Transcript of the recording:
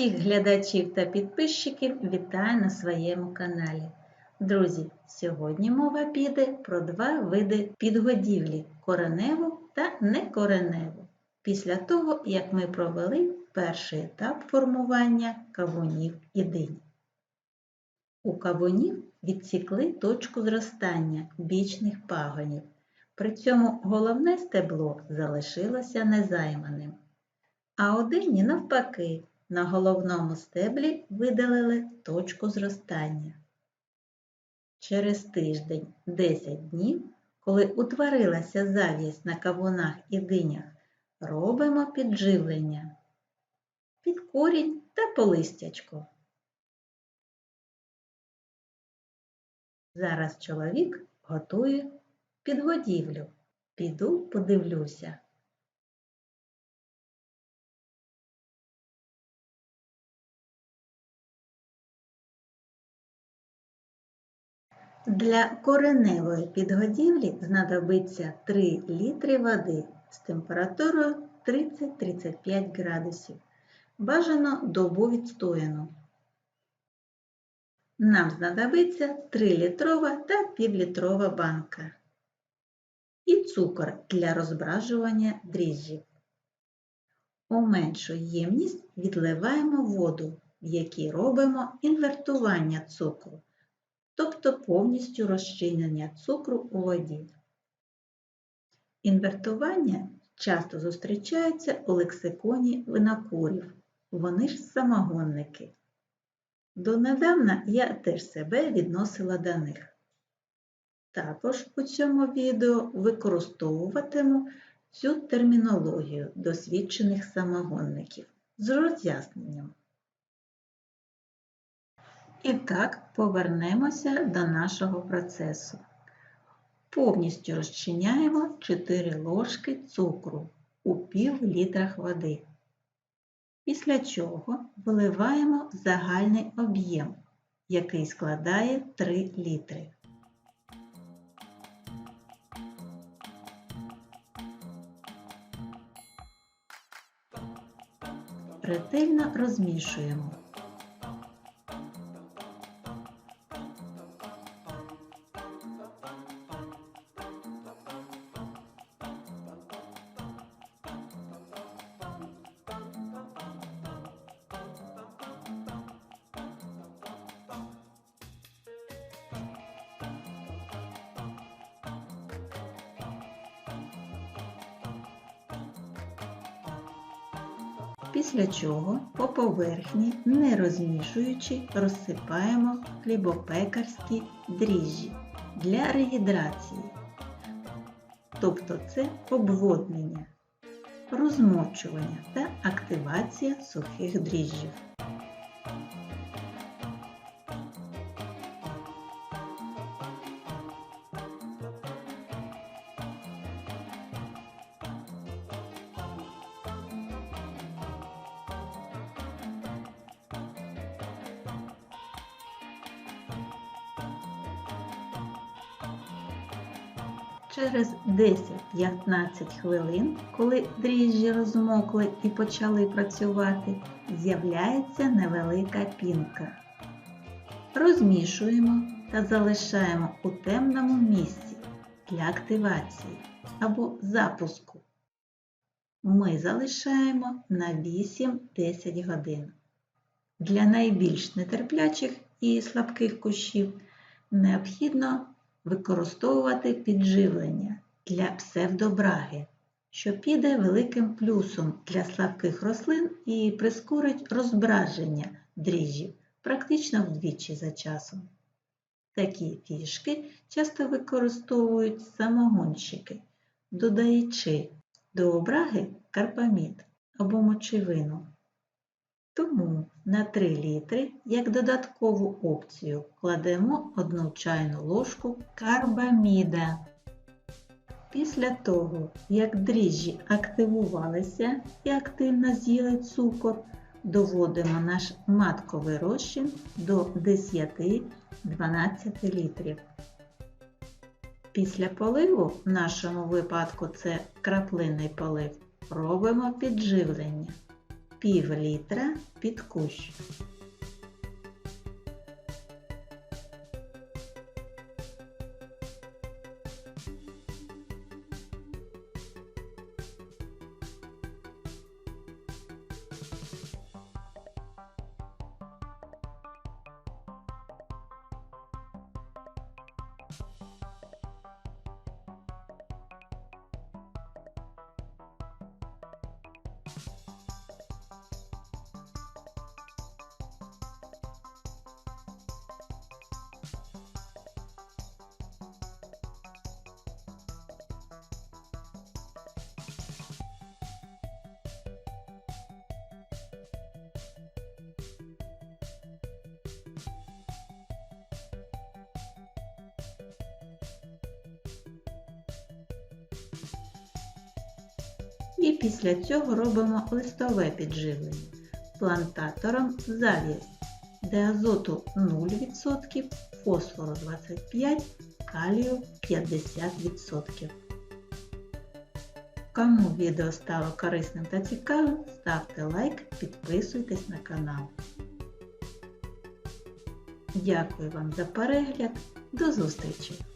Всіх глядачів та підписчиків вітаю на своєму каналі. Друзі, сьогодні мова піде про два види підгодівлі кореневу та некореневу. Після того, як ми провели перший етап формування кавунів і динь. У кавунів відсікли точку зростання бічних пагонів. При цьому головне стебло залишилося незайманим. А у дині навпаки на головному стеблі видалили точку зростання. Через тиждень 10 днів, коли утворилася завість на кавунах і динях, робимо підживлення під корінь та по листячку. Зараз чоловік готує підгодівлю. Піду подивлюся. Для кореневої підгодівлі знадобиться 3 літри води з температурою 30-35 градусів. Бажано добу відстояну. Нам знадобиться 3-літрова та півлітрова банка і цукор для розбражування дріжджів. У меншу ємність відливаємо воду, в якій робимо інвертування цукру тобто повністю розчинення цукру у воді. Інвертування часто зустрічається у лексиконі винокурів, вони ж самогонники. Донедавна я теж себе відносила до них. Також у цьому відео використовуватиму цю термінологію досвідчених самогонників з роз'ясненням. І так повернемося до нашого процесу. Повністю розчиняємо 4 ложки цукру у пів літрах води. Після чого виливаємо загальний об'єм, який складає 3 літри. Ретельно розмішуємо. Після чого по поверхні, не розмішуючи, розсипаємо хлібопекарські дріжджі для регідрації. Тобто це обводнення, розмочування та активація сухих дріжджів. Через 10-15 хвилин, коли дріжджі розмокли і почали працювати, з'являється невелика пінка. Розмішуємо та залишаємо у темному місці для активації або запуску. Ми залишаємо на 8-10 годин. Для найбільш нетерплячих і слабких кущів необхідно використовувати підживлення для псевдобраги, що піде великим плюсом для слабких рослин і прискорить розбраження дріжджів практично вдвічі за часом. Такі фішки часто використовують самогонщики, додаючи до обраги карпамід або мочевину. Тому на 3 літри, як додаткову опцію, кладемо 1 чайну ложку карбаміда. Після того, як дріжджі активувалися і активно з'їли цукор, доводимо наш матковий розчин до 10-12 літрів. Після поливу, в нашому випадку це краплинний полив, робимо підживлення. Пів літра під кущ. Після цього робимо листове підживлення плантатором зав'язь, де азоту 0%, фосфору 25%, калію 50%. Кому відео стало корисним та цікавим, ставте лайк, підписуйтесь на канал. Дякую вам за перегляд. До зустрічі!